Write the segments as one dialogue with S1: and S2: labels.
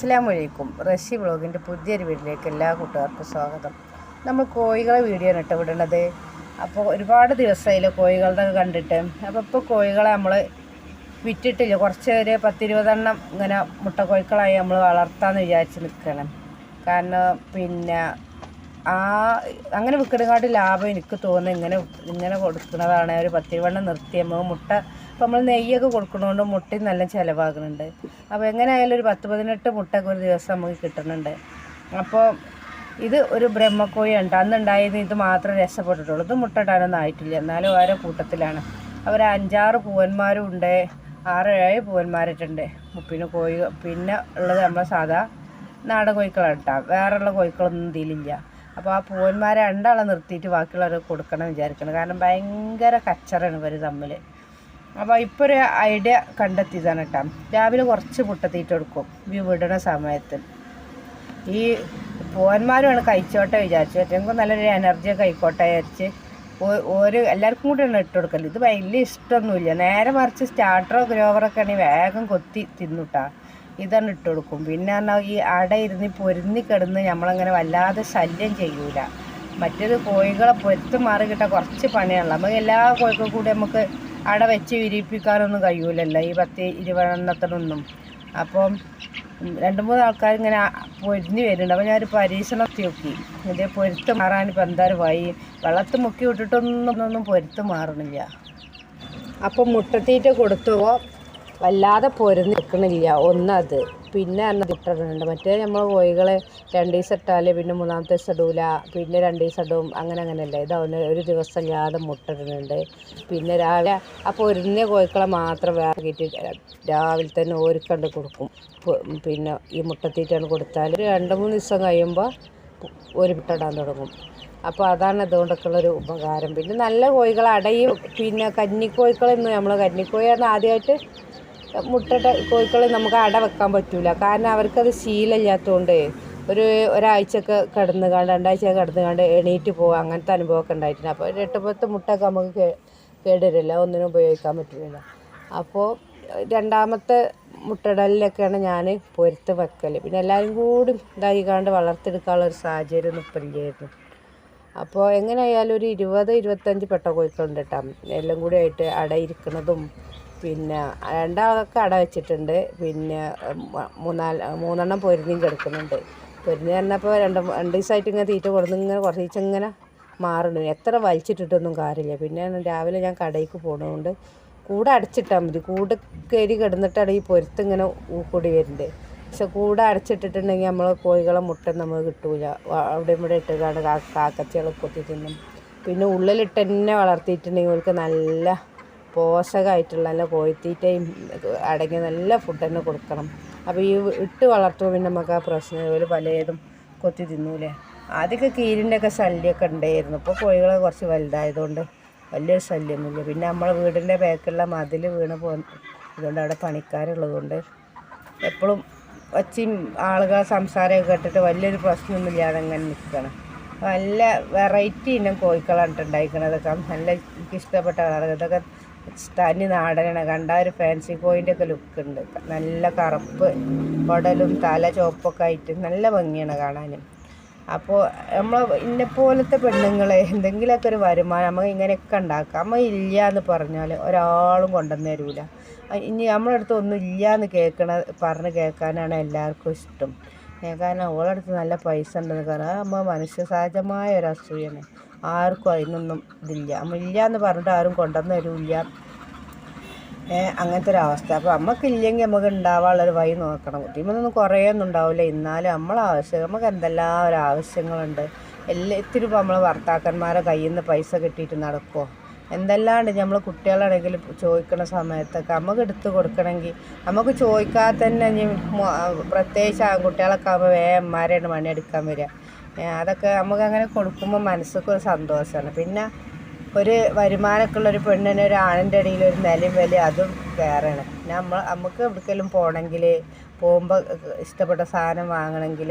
S1: അസ്സാം വലൈക്കും റഷി വ്ളോഗിന്റെ പുതിയൊരു വീട്ടിലേക്ക് എല്ലാ കൂട്ടുകാർക്കും സ്വാഗതം. നമ്മൾ കോഴികളെ വീഡിയോ ആണ് വിടുന്നത് അപ്പോൾ ഒരുപാട് ദിവസമായില്ല കോഴികളുടെ കണ്ടിട്ട്. അപ്പോൾ ഇപ്പോൾ കോഴികളെ നമ്മൾ വിറ്റിട്ടില്ല. കുറച്ച് ഒരു പത്തിരുപതെണ്ണം ഇങ്ങനെ മുട്ട കോഴിക്കളായി നമ്മൾ വളർത്താമെന്ന് വിചാരിച്ച് നിൽക്കണം കാരണം പിന്നെ ആ അങ്ങനെ വിൽക്കണക്കാട്ട് ലാഭം എനിക്ക് തോന്നുന്നത് ഇങ്ങനെ ഇങ്ങനെ കൊടുക്കുന്നതാണ്. ഒരു പത്തിരുവണ്ണം നിർത്തിയമ്പോൾ മുട്ട ഇപ്പം നമ്മൾ നെയ്യൊക്കെ കൊടുക്കുന്നതുകൊണ്ട് മുട്ടയും നല്ല ചിലവാകുന്നുണ്ട്. അപ്പോൾ എങ്ങനെയായാലും ഒരു പത്ത് പതിനെട്ട് മുട്ടയൊക്കെ ഒരു ദിവസം നമുക്ക് കിട്ടുന്നുണ്ട്. അപ്പോൾ ഇത് ഒരു ബ്രഹ്മക്കോഴി ഉണ്ട് അന്നുണ്ടായത് ഇത് മാത്രം രക്ഷപ്പെട്ടിട്ടുള്ളൂ ഇത് മുട്ടയിടാനൊന്നും ആയിട്ടില്ല. എന്നാലും ഓരോ കൂട്ടത്തിലാണ്. അവർ അഞ്ചാറ് പൂവന്മാരും ഉണ്ട്. ആറ് ഏഴ് പൂവന്മാരിട്ടുണ്ട്. പിന്നെ കോഴി പിന്നെ ഉള്ളത് നമ്മളെ സാധാ നാടൻ കോഴിക്കളാണ് കേട്ടോ. വേറെയുള്ള കോഴിക്കളൊന്നും ഇതിലില്ല. അപ്പോൾ ആ പൂവന്മാരെ രണ്ടാളെ നിർത്തിയിട്ട് ബാക്കിയുള്ളവർ കൊടുക്കണം വിചാരിക്കണം കാരണം ഭയങ്കര കച്ചറാണ് ഇവർ തമ്മിൽ അപ്പോൾ ഇപ്പോൾ ഒരു ഐഡിയ കണ്ടെത്തിയതാണ് കേട്ടോ രാവിലെ കുറച്ച് മുട്ടത്തീറ്റ കൊടുക്കും ഈ വിടണ സമയത്ത്. ഈ പോവന്മാരുമാണ് കഴിച്ചോട്ടെ വിചാരിച്ചു. ഏറ്റവും നല്ലൊരു എനർജിയൊക്കെ ആയിക്കോട്ടെ വിചാരിച്ച് ഒരു എല്ലാവർക്കും കൂടിയാണ് ഇട്ട് കൊടുക്കൽ. ഇത് വലിയ ഇഷ്ടമൊന്നുമില്ല നേരെ മറിച്ച് സ്റ്റാർട്ടറോ ഗ്രോവറൊക്കെ ആണെങ്കിൽ വേഗം കൊത്തി തിന്നുട്ടാ ഇതാണ് ഇട്ട് കൊടുക്കും. പിന്നെ പറഞ്ഞാൽ ഈ അട ഇരുന്ന് പൊരുന്നി കിടന്ന് നമ്മളങ്ങനെ വല്ലാതെ ശല്യം ചെയ്യൂല. മറ്റേത് കോഴികളെ പൊരുത്ത് മാറി കിട്ടാൻ കുറച്ച് പണിയാണല്ലോ നമുക്ക് എല്ലാ കോഴിക്കും കൂടി നമുക്ക് അട വെച്ച് വിരിയിപ്പിക്കാനൊന്നും കഴിയൂലല്ലോ. ഈ പത്ത് ഇരുപതെണ്ണത്തിനൊന്നും. അപ്പം രണ്ട് മൂന്ന് ആൾക്കാർ ഇങ്ങനെ പൊരിഞ്ഞ് വരുന്നുണ്ട്. അപ്പോൾ ഞാനൊരു പരീക്ഷണം നടത്തി നോക്കി. ഇതേ പൊരുത്ത് മാറാൻ ഇപ്പം എന്തായാലും വൈ വെള്ളത്ത് മുക്കി വിട്ടിട്ടൊന്നും ഒന്നും പൊരുത്ത് മാറണില്ല. അപ്പം മുട്ടത്തീറ്റ കൊടുത്തുമ്പോൾ വല്ലാതെ പൊരുന്ന് നിൽക്കണില്ല. ഒന്നത് പിന്നെ പറഞ്ഞ ഇട്ടിട്ടുണ്ട് മറ്റേ നമ്മൾ കോഴികളെ രണ്ട് ദിവസം ഇട്ടാൽ പിന്നെ മൂന്നാമത്തെ ദിവസം ഇടൂല. പിന്നെ രണ്ട് ദിവസം ഇടും. അങ്ങനെ അങ്ങനെയല്ല ഇതവന് ഒരു ദിവസം ഇല്ലാതെ മുട്ടിടുന്നുണ്ട്. പിന്നെ രാവിലെ ആ പൊരുന്ന കോഴിക്കളെ മാത്രം വേറെ രാവിലെ തന്നെ ഓരിക്കണ്ട് കൊടുക്കും. പിന്നെ ഈ മുട്ടത്തീറ്റാണ് കൊടുത്താൽ രണ്ട് മൂന്ന് ദിവസം കഴിയുമ്പോൾ ഒരു മുട്ടിടാൻ തുടങ്ങും. അപ്പോൾ അതാണ് ഇതുകൊണ്ടൊക്കെ ഉള്ളൊരു ഉപകാരം. പിന്നെ നല്ല കോഴികൾ അടയും. പിന്നെ കന്നിക്കോഴികളൊന്നും നമ്മൾ കന്നിക്കോഴിയാണ് ആദ്യമായിട്ട് മുട്ടട്ട കോഴിക്കളെ നമുക്ക് അട വെക്കാൻ പറ്റില്ല കാരണം അവർക്കത് ശീലമില്ലാത്തതുകൊണ്ട് ഒരു ഒരാഴ്ചയൊക്കെ കിടന്ന് കണ്ട് രണ്ടാഴ്ച കിടന്ന് കണ്ട് എണീറ്റ് പോകുക അങ്ങനത്തെ അനുഭവമൊക്കെ ഉണ്ടായിട്ടുണ്ട്. അപ്പോൾ ഒരു എട്ട് പത്ത് മുട്ടയൊക്കെ നമുക്ക് കേടരില്ല ഒന്നിനും ഉപയോഗിക്കാൻ പറ്റില്ല അപ്പോൾ രണ്ടാമത്തെ മുട്ടടലിലൊക്കെയാണ് ഞാൻ പൊരുത്ത് വെക്കൽ പിന്നെ എല്ലാവരും കൂടി ഇതായി കണ്ട് വളർത്തെടുക്കാനുള്ള ഒരു സാഹചര്യം ഒന്നും ഇപ്പം ഇല്ലായിരുന്നു. അപ്പോൾ എങ്ങനെയായാലും ഒരു ഇരുപത് ഇരുപത്തഞ്ച് പെട്ട കോഴിക്കളുണ്ട് കേട്ടോ. എല്ലാം കൂടി ആയിട്ട് അട ഇരിക്കണതും പിന്നെ രണ്ടാളൊക്കെ അട വെച്ചിട്ടുണ്ട്. പിന്നെ മൂന്നാൽ മൂന്നെണ്ണം പൊരിഞ്ഞും കിടക്കുന്നുണ്ട്. പൊരിഞ്ഞ് പറഞ്ഞപ്പോൾ രണ്ട് രണ്ട് ദിവസമായിട്ട് ഇങ്ങനെ തീറ്റ കൊടുന്ന് ഇങ്ങനെ കുറച്ച് ദിവസം ഇങ്ങനെ മാറുന്നു എത്ര വലിച്ചിട്ടിട്ടൊന്നും കാര്യമില്ല. പിന്നെ രാവിലെ ഞാൻ കടയിലേക്ക് പോണതുകൊണ്ട് കൂടെ അടച്ചിട്ടാൽ മതി. കൂടെ കയറി കിടന്നിട്ടാണ് ഈ പൊരുത്ത് ഇങ്ങനെ കൂടി വരുന്നത്. പക്ഷെ കൂട് അടച്ചിട്ടിട്ടുണ്ടെങ്കിൽ നമ്മൾ കോഴികളെ മുട്ട നമ്മൾ കിട്ടൂല. അവിടെ ഇവിടെ ഇട്ടിട്ടാണ് കാക്കച്ചകളെ കൊത്തി തിന്നും. പിന്നെ ഉള്ളിലിട്ട് തന്നെ വളർത്തിയിട്ടുണ്ടെങ്കിൽ അവർക്ക് നല്ല പോഷകമായിട്ടുള്ള നല്ല കോഴിത്തീറ്റയും അടങ്ങിയ നല്ല ഫുഡ് തന്നെ കൊടുക്കണം. അപ്പോൾ ഈ ഇട്ട് വളർത്തുമ്പോൾ പിന്നെ നമുക്ക് ആ പ്രശ്നം ഇതുപോലെ പലതും കൊത്തി തിന്നൂലേ? ആദ്യമൊക്കെ കീരിന്റെ ഒക്കെ ശല്യമൊക്കെ ഉണ്ടായിരുന്നു. ഇപ്പോൾ കോഴികളെ കുറച്ച് വലുതായതുകൊണ്ട് വലിയൊരു ശല്യമൊന്നുമില്ല. പിന്നെ നമ്മളെ വീടിന്റെ ബാക്കിലുള്ള മതിൽ വീണ് പോ അതുകൊണ്ട് അവിടെ പണിക്കാരുള്ളതുകൊണ്ട് എപ്പോഴും ഒച്ചയും ആളുകൾ സംസാരമൊക്കെ കേട്ടിട്ട് വലിയൊരു പ്രശ്നമൊന്നുമില്ലാതെ അങ്ങനെ നിൽക്കണം നല്ല വെറൈറ്റി ഇനം കോഴിക്കളാണ് ഉണ്ടായിരിക്കണതൊക്കെ നല്ല എനിക്ക് ഇഷ്ടപ്പെട്ട ഇതൊക്കെ തനി നാടനാണ്. കണ്ട ഒരു ഫാൻസി കോയിന്റെ ഒക്കെ ലുക്ക് ഉണ്ട്. നല്ല കറുപ്പ് കുടലും തല ചുവപ്പൊക്കെ ആയിട്ട് നല്ല ഭംഗിയാണ് കാണാനും. അപ്പോൾ നമ്മൾ ഇന്നെ പോലത്തെ പെണ്ണുങ്ങളെ എന്തെങ്കിലുമൊക്കെ ഒരു വരുമാനം നമുക്ക് ഇങ്ങനെയൊക്കെ ഉണ്ടാക്കാം. നമ്മൾ ഇല്ല എന്ന് പറഞ്ഞാൽ ഒരാളും കൊണ്ടുവന്ന് തരൂല. ഇനി നമ്മളെ അടുത്ത് ഒന്നും ഇല്ല എന്ന് കേൾക്കണ പറഞ്ഞ് കേൾക്കാനാണ് എല്ലാവർക്കും ഇഷ്ടം. കേൾക്കാൻ കാരണം ഓളെ അടുത്ത് നല്ല പൈസ ഉണ്ടെന്ന് കാരണം നമ്മൾ മനുഷ്യ സഹജമായ ഒരു അസൂയാണ് ആർക്കും അതിനൊന്നും ഇതില്ല. അമ്മ ഇല്ല എന്ന് പറഞ്ഞിട്ട് ആരും കൊണ്ടുവന്ന് തരില്ല. അങ്ങനത്തെ ഒരവസ്ഥ അപ്പോൾ നമുക്കില്ലെങ്കിൽ നമുക്ക് ഉണ്ടാവാനുള്ളൊരു വഴി നോക്കണം. കുട്ടിമൊന്നും കുറേ ഒന്നും ഉണ്ടാവില്ല എന്നാലും നമ്മളെ ആവശ്യം നമുക്ക് എന്തെല്ലാം ഒരു ആവശ്യങ്ങളുണ്ട്. എല്ലാത്തിനും ഇപ്പോൾ നമ്മളെ ഭർത്താക്കന്മാരെ കയ്യിൽ നിന്ന് പൈസ കിട്ടിയിട്ട് നടക്കുമോ എന്തെല്ലാണ്ട് നമ്മൾ കുട്ടികളാണെങ്കിൽ ചോദിക്കണ സമയത്തൊക്കെ നമുക്ക് എടുത്ത് കൊടുക്കണമെങ്കിൽ നമുക്ക് ചോദിക്കാതെ തന്നെ പ്രത്യേകിച്ച് ആൺകുട്ടികളൊക്കെ ആകുമ്പോൾ വേഗന്മാരെയാണ് പണിയെടുക്കാൻ വരിക. ഏ, അതൊക്കെ നമുക്ക് അങ്ങനെ കൊടുക്കുമ്പോൾ മനസ്സൊക്കെ ഒരു സന്തോഷമാണ് പിന്നെ ഒരു വരുമാനമൊക്കെ ഉള്ള ഒരു പെണ്ണിന് ഒരു ആണിന്റെ ഇടയിൽ ഒരു നിലയും വില അതും വേറെയാണ്. നമ്മൾ നമുക്ക് എവിടേക്കെങ്കിലും പോകണമെങ്കിൽ പോകുമ്പോൾ ഇഷ്ടപ്പെട്ട സാധനം വാങ്ങണമെങ്കിൽ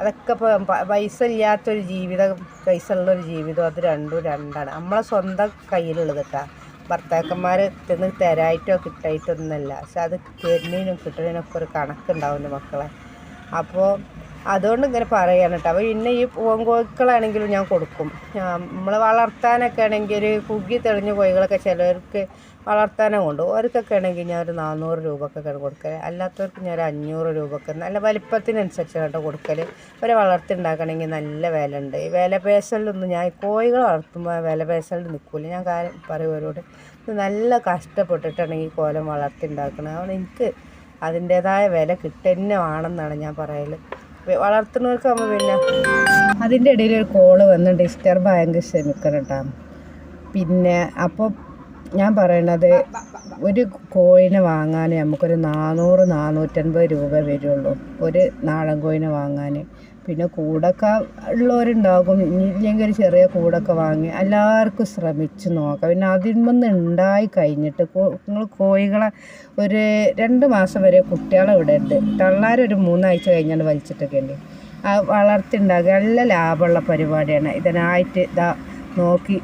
S1: അതൊക്കെ ഇപ്പോൾ പൈസ ഇല്ലാത്തൊരു ജീവിതം പൈസ ഉള്ളൊരു ജീവിതം അത് രണ്ടും രണ്ടാണ്. നമ്മളെ സ്വന്തം കയ്യിലുള്ളത് കേട്ടോ ഭർത്താക്കന്മാർ തിന്ന് തരായിട്ടോ കിട്ടായിട്ടോ ഒന്നുമല്ല. പക്ഷെ അത് തരുന്നതിനും കിട്ടുന്നതിനൊക്കെ ഒരു കണക്കുണ്ടാവുന്നു മക്കളെ. അപ്പോൾ അതുകൊണ്ട് ഇങ്ങനെ പറയാണ് കേട്ടോ അപ്പോൾ പിന്നെ ഈ പൂവൻകോഴിക്കളാണെങ്കിലും ഞാൻ കൊടുക്കും. നമ്മൾ വളർത്താനൊക്കെ ആണെങ്കിൽ ഒരു കുകി തെളിഞ്ഞ കോഴികളൊക്കെ ചിലർക്ക് വളർത്താനും കൊണ്ട് അവർക്കൊക്കെ ആണെങ്കിൽ ഞാൻ ഒരു നാനൂറ് രൂപക്കൊക്കെയാണ് കൊടുക്കൽ അല്ലാത്തവർക്ക് ഞാൻ ഒരു അഞ്ഞൂറ് രൂപക്ക് നല്ല വലിപ്പത്തിനനുസരിച്ച് കേട്ടോ കൊടുക്കൽ ഒരു വളർത്തുണ്ടാക്കണമെങ്കിൽ നല്ല വില ഉണ്ട് ഈ വില പേശലൊന്നും ഞാൻ കോഴികൾ വളർത്തുമ്പോൾ വില പേശലിൽ നിൽക്കില്ല ഞാൻ കാര്യം പറയുമവരോട് നല്ല കഷ്ടപ്പെട്ടിട്ടാണ് ഈ കോലം വളർത്തിണ്ടാക്കുന്നത് അതുകൊണ്ട് എനിക്ക് അതിന്റേതായ വില കിട്ടുന്നെ ഞാൻ പറയൽ വളർത്തുന്നവർക്ക് ആകുമ്പോൾ പിന്നെ അതിന്റെ ഇടയിൽ ഒരു കോൾ വന്ന് ഡിസ്റ്റർബ് ആയെങ്കിൽ ക്ഷമിക്കണം കേട്ടോ പിന്നെ അപ്പോൾ ഞാൻ പറയണത് ഒരു കോഴിനെ വാങ്ങാൻ നമുക്കൊരു നാനൂറ് നാനൂറ്റൻപത് രൂപ വരുള്ളൂ. ഒരു നാടൻ കോഴിനെ വാങ്ങാൻ. പിന്നെ കൂടൊക്കെ ഉള്ളവരുണ്ടാകും. ഇല്ലെങ്കിൽ ഒരു ചെറിയ കൂടൊക്കെ വാങ്ങി എല്ലാവർക്കും ശ്രമിച്ച് നോക്കാം. പിന്നെ അതിൽ നിന്ന് ഉണ്ടായി കഴിഞ്ഞിട്ട് നിങ്ങൾ കോഴികളെ ഒരു രണ്ട് മാസം വരെ കുട്ടികളെ വിടരുത് തള്ളാരൊരു മൂന്നാഴ്ച കഴിഞ്ഞാൽ വലിച്ചിട്ടൊക്കെ ഉണ്ട്. ആ വളർത്തിണ്ടാക്കുക നല്ല ലാഭമുള്ള പരിപാടിയാണ്. ഇതിനായിട്ട് ഇതാ നോക്കി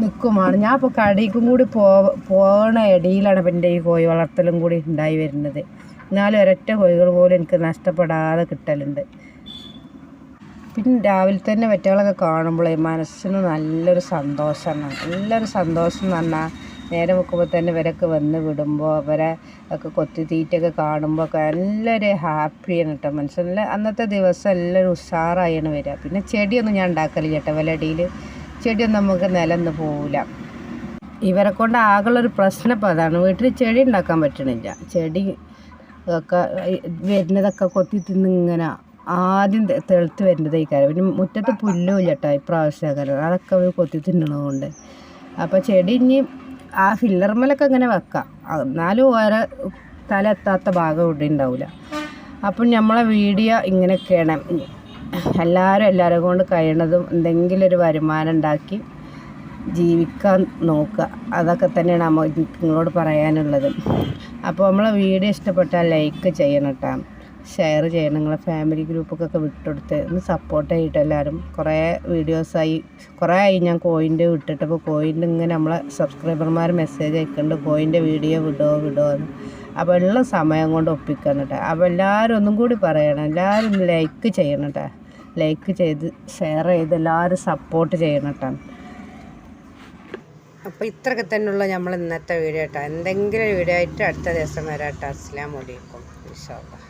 S1: നിൽക്കുമാണ് ഞാൻ ഇപ്പോൾ കടയിലും കൂടി പോ പോകണ ഇടയിലാണ് എന്റെ ഈ കോഴി വളർത്തലും കൂടി ഉണ്ടായി വരുന്നത്. എന്നാലും ഒരൊറ്റ കോഴികൾ പോലും എനിക്ക് നഷ്ടപ്പെടാതെ കിട്ടലുണ്ട്. പിന്നെ രാവിലെ തന്നെ വെറ്റകളൊക്കെ കാണുമ്പോഴേ മനസ്സിന് നല്ലൊരു സന്തോഷമാണ് നല്ലൊരു സന്തോഷം എന്ന് പറഞ്ഞാൽ നേരെ വെക്കുമ്പോൾ തന്നെ ഇവരൊക്കെ വന്ന് വിടുമ്പോൾ അവരെ ഒക്കെ കൊത്തി തീറ്റയൊക്കെ കാണുമ്പോൾ ഒക്കെ നല്ലൊരു ഹാപ്പിയാണ് കേട്ടോ മനസ്സിലെ അന്നത്തെ ദിവസം എല്ലാവരും ഉഷാറായാണ് വരിക. പിന്നെ ചെടിയൊന്നും ഞാൻ ഉണ്ടാക്കലില്ല കേട്ടോ. വിലടിയിൽ ചെടിയൊന്നും നമുക്ക് നിലന്ന് പോവില്ല ഇവരെ കൊണ്ട് ആകെയുള്ളൊരു പ്രശ്നം ഇപ്പോൾ അതാണ്. വീട്ടിൽ ചെടി ഉണ്ടാക്കാൻ പറ്റണില്ല. ചെടി ഒക്കെ വരുന്നതൊക്കെ കൊത്തി തിന്ന് ഇങ്ങനെ ആദ്യം തെളുത്ത് വരുന്നത് ഈ കാര്യം പിന്നെ മുറ്റത്ത് പുല്ലും ഇല്ല കേട്ടോ ഇപ്രാവശ്യം കാരണം അതൊക്കെ അവർ കൊത്തി തിന്നണതുകൊണ്ട് അപ്പോൾ ചെടി ഇനി ആ ഫില്ലർമലൊക്കെ അങ്ങനെ വെക്കാം. എന്നാലും ഓരോ തല എത്താത്ത ഭാഗം ഇവിടെ ഉണ്ടാവില്ല അപ്പം നമ്മളെ വീഡിയോ ഇങ്ങനെയൊക്കെയാണ്. എല്ലാവരും എല്ലാവരും കൊണ്ട് കഴിയണതും എന്തെങ്കിലും ഒരു വരുമാനം ഉണ്ടാക്കി ജീവിക്കാൻ നോക്കുക. അതൊക്കെ തന്നെയാണ് നമ്മൾ നിങ്ങളോട് പറയാനുള്ളത്. അപ്പോൾ നമ്മളെ വീഡിയോ ഇഷ്ടപ്പെട്ടാൽ ലൈക്ക് ചെയ്യണം കേട്ടോ ഷെയർ ചെയ്യണം. നിങ്ങളെ ഫാമിലി ഗ്രൂപ്പൊക്കെ വിട്ടുകൊടുത്ത് ഒന്ന് സപ്പോർട്ട് ചെയ്തിട്ട് എല്ലാവരും. കുറേ വീഡിയോസായി കുറേ ആയി ഞാൻ കോയിന്റെ വിട്ടിട്ട്. അപ്പോൾ കോയിന്റെ ഇങ്ങനെ നമ്മളെ സബ്സ്ക്രൈബർമാർ മെസ്സേജ് അയക്കുന്നുണ്ട് കോയിന്റെ വീഡിയോ വിടോ വിടോ എന്ന്. അപ്പോൾ എല്ലാം സമയം കൊണ്ട് ഒപ്പിക്കണം കേട്ടോ. അപ്പോൾ എല്ലാവരും ഒന്നും കൂടി പറയണം. എല്ലാവരും ലൈക്ക് ചെയ്യണം കേട്ടോ. ലൈക്ക് ചെയ്ത് ഷെയർ ചെയ്ത് എല്ലാവരും സപ്പോർട്ട് ചെയ്യണം കേട്ടോ. അപ്പോൾ ഇത്രയൊക്കെ തന്നെയുള്ള നമ്മൾ ഇന്നത്തെ വീഡിയോ കേട്ടോ. എന്തെങ്കിലും വീഡിയോ ആയിട്ട് അടുത്ത ദിവസം വരാം കേട്ടോ. അസ്ലാം വലൈക്കും വിശ്വാസം